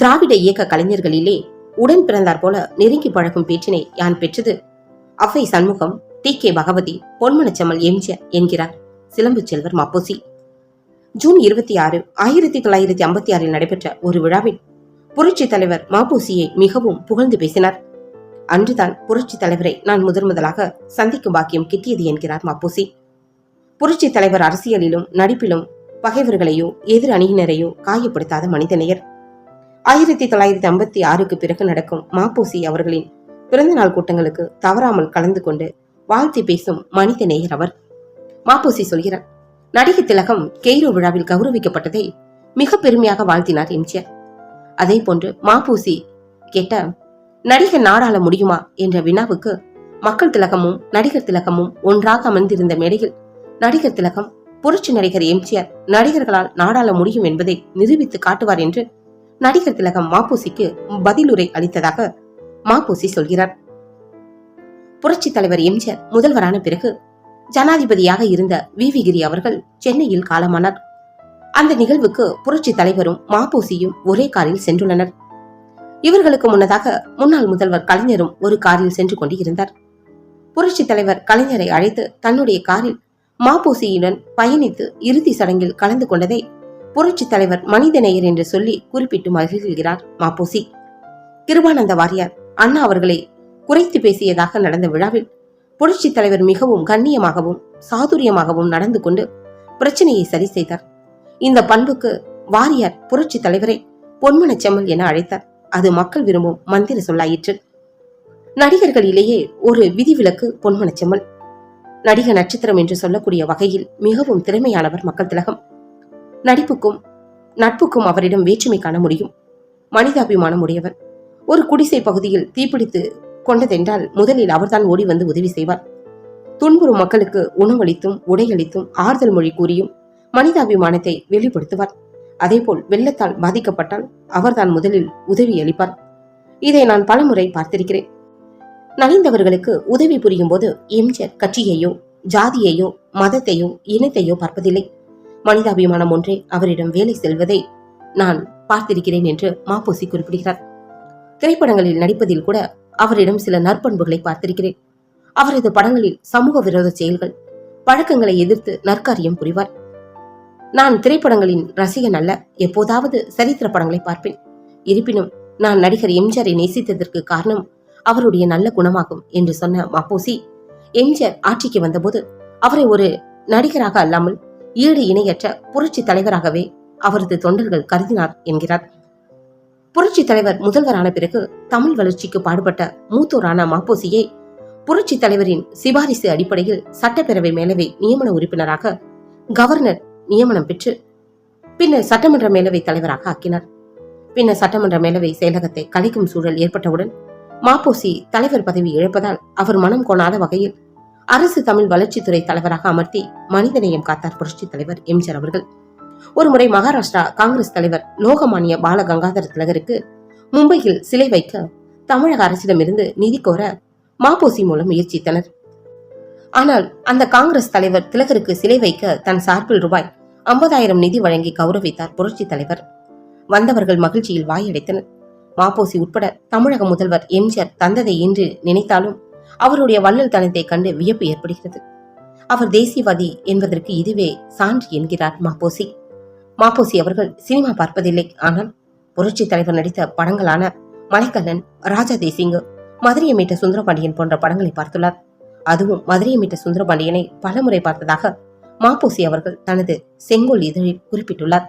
திராவிட இயக்க கலைஞர்களிலே உடன் பிறந்தார் போல நெருங்கி பழகும் பேச்சினை யான் பெற்றது? அவ்வை சண்முகம் டி. கே. பகவதி பொன்மனச்செம்மல் எம்ஜிஆர் என்கிறார். சிலம்பு செல்வர் மப்போசி. ஜூன் இருபத்தி ஆறு ஆயிரத்தி தொள்ளாயிரத்தி ஐம்பத்தி ஆறில் நடைபெற்ற ஒரு விழாவில் புரட்சி தலைவர் மாப்போசியை மிகவும் புகழ்ந்து பேசினார். அன்றுதான் புரட்சி தலைவரை நான் முதன் முதலாக சந்திக்கும் பாக்கியம் கிட்டியது என்கிறார் மாப்போசி. புரட்சி தலைவர் அரசியலிலும் நடிப்பிலும் பகைவர்களையோ எதிர் அணியினரையோ காயப்படுத்தாத மனிதநேயர். ஆயிரத்தி தொள்ளாயிரத்தி ஐம்பத்தி ஆறுக்கு பிறகு நடக்கும் மாப்போசி அவர்களின் பிறந்தநாள் கூட்டங்களுக்கு தவறாமல் கலந்து கொண்டு வாழ்த்தி பேசும் மனித நேயர் அவர். மாப்போசி சொல்கிறார் நடிகை திலகம் கெய்ரோ விழாவில் கௌரவிக்கப்பட்டதை மிக பெருமையாக வாழ்த்தினார் எம்ஜிஆர். அதே போன்று மாப்பூசி கேட்ட நடிகர் நாடாள முடியுமா என்ற வினாவுக்கு மக்கள் திலகமும் நடிகர் திலகமும் ஒன்றாக அமர்ந்திருந்த மேடையில் நடிகர் திலகம் புரட்சி நடிகர் எம்ஜிஆர் நடிகர்களால் நாடாள முடியும் என்பதை நிரூபித்து காட்டுவார் என்று நடிகர் திலகம் மாப்பூசிக்கு பதிலுரை அளித்ததாக மாப்பூசி சொல்கிறார். புரட்சி தலைவர் எம்ஜிஆர் முதல்வரான பிறகு ஜனாதிபதியாக இருந்த வி. அவர்கள் சென்னையில் காலமானார். அந்த நிகழ்வுக்கு புரட்சி தலைவரும் மாப்பூசியும் ஒரே காரில் சென்றுள்ளனர். இவர்களுக்கு முன்னதாக முன்னாள் முதல்வர் கலைஞரும் ஒரு காரில் சென்று கொண்டு இருந்தார் புரட்சி தலைவர் கலைஞரை அழைத்து தன்னுடைய காரில் மாப்பூசியுடன் பயணித்து இறுதி சடங்கில் கலந்து கொண்டதை புரட்சி தலைவர் மனிதநேயர் என்று சொல்லி குறிப்பிட்டு மகிழ்கிறார் மாப்போசி. கிருபானந்த வாரியார் அண்ணா அவர்களை குறைத்து பேசியதாக நடந்த விழாவில் புரட்சி தலைவர் மிகவும் கண்ணியமாகவும் சாதுரியமாகவும் நடந்து கொண்டு பிரச்சனையை சரி செய்தார். இந்த பண்புக்கு வாரியார் புரட்சி தலைவரை பொன்மன செம்மல் என அழைத்தார். அது மக்கள் விரும்பும் மந்திர சொல்லாயிற்று. நடிகர்களிலேயே ஒரு விதிவிலக்கு பொன்மன செம்மல் நடிக நட்சத்திரம் என்று சொல்லக்கூடிய வகையில் மிகவும் திறமையானவர் மக்கள் திலகம். நடிப்புக்கும் நட்புக்கும் அவரிடம் வேற்றுமை காண முடியும். மனிதாபிமானம் உடையவர். ஒரு குடிசை பகுதியில் தீப்பிடித்து கொண்டதென்றால் முதலில் அவர்தான் ஓடி வந்து உதவி செய்வார். துன்புறும் மக்களுக்கு உணவளித்தும் உடையளித்தும் ஆறுதல் மொழி கூறியும் மனிதாபிமானத்தை வெளிப்படுத்துவார். அதேபோல் வெள்ளத்தால் பாதிக்கப்பட்டால் அவர்தான் முதலில் உதவி அளிப்பார். இதை நான் பலமுறை பார்த்திருக்கிறேன். நலிந்தவர்களுக்கு உதவி புரியும் போது எம்ஜிஆர் கட்சியையோ ஜாதியையோ மதத்தையோ இனத்தையோ பார்ப்பதில்லை. மனிதாபிமானம் ஒன்றே அவரிடம் வேலை செல்வதை நான் பார்த்திருக்கிறேன் என்று மாப்போசி குறிப்பிடுகிறார். திரைப்படங்களில் நடிப்பதில் கூட அவரிடம் சில நற்பண்புகளை பார்த்திருக்கிறேன். அவரது படங்களில் சமூக விரோத செயல்கள் பழக்கங்களை எதிர்த்து நற்காரியம் புரிவார். நான் திரைப்படங்களின் ரசிகன் அல்ல எப்போதாவது சரித்திர படங்களை பார்ப்பேன். இருப்பினும் நான் நடிகர் எம்ஜிஆரை நேசித்ததற்கு காரணம் அவருடைய நல்ல குணமாகும் என்று சொன்ன மாப்போசி எம்ஜிஆர் ஆட்சிக்கு வந்தபோது அவரை ஒரு நடிகராக அல்லாமல் ஈடு இணையற்ற புரட்சி தலைவராகவே அவரது தொண்டர்கள் கருதினார் என்கிறார். புரட்சி தலைவர் முதல்வரான பிறகு தமிழ் வளர்ச்சிக்கு பாடுபட்ட மூத்தோரான மாப்போசியை புரட்சி தலைவரின் சிபாரிசு அடிப்படையில் சட்டப்பேரவை மேலவை நியமன உறுப்பினராக கவர்னர் நியமனம் பெற்று பின்னர் சட்டமன்ற மேலவை தலைவராக ஆக்கினார். பின்னர் சட்டமன்ற மேலவை செயலகத்தை கலைக்கும் சூழல் ஏற்பட்டவுடன் மாப்போசி தலைவர் பதவி இழப்பதால் அவர் மனம் கோணாத வகையில் அரசு தமிழ் வளர்ச்சித்துறை தலைவராக அமர்த்தி மனிதநேயம் காத்தார் புரட்சி தலைவர் எம்ஜிஆர் அவர்கள். ஒருமுறை மகாராஷ்டிரா காங்கிரஸ் தலைவர் லோகமானிய பால கங்காதர திலகருக்கு மும்பையில் சிலை வைக்க தமிழக அரசிடமிருந்து நிதி கோர மாபோசி மூலம் முயற்சித்தனர். ஆனால் அந்த காங்கிரஸ் தலைவர் திலகருக்கு சிலை வைக்க தன் சார்பில் ரூபாய் ஐம்பதாயிரம் நிதி வழங்கி கௌரவித்தார் புரட்சி தலைவர். வந்தவர்கள் மகிழ்ச்சியில் வாயடைத்தனர். மாப்போசி உட்பட தமிழக முதல்வர் எம்ஜிஆர் தந்ததை என்று நினைத்தாலும் அவருடைய வள்ளல் தனத்தை கண்டு வியப்பு ஏற்படுகிறது. அவர் தேசியவாதி என்பதற்கு இதுவே சான்று என்கிறார் மாப்போசி. மாப்போசி அவர்கள் சினிமா பார்ப்பதில்லை. ஆனால் புரட்சி தலைவர் நடித்த படங்களான மலைக்கல்லன் ராஜா தேசிங்கு மதுரையை மீட்ட சுந்தரபாண்டியன் போன்ற படங்களை பார்த்துள்ளார். அதுவும் மதுரையை மீட்ட சுந்தரபாண்டியனை பலமுறை பார்த்ததாக மாப்போசி அவர்கள் தனது செங்கோல் இதழில் குறிப்பிட்டுள்ளார்.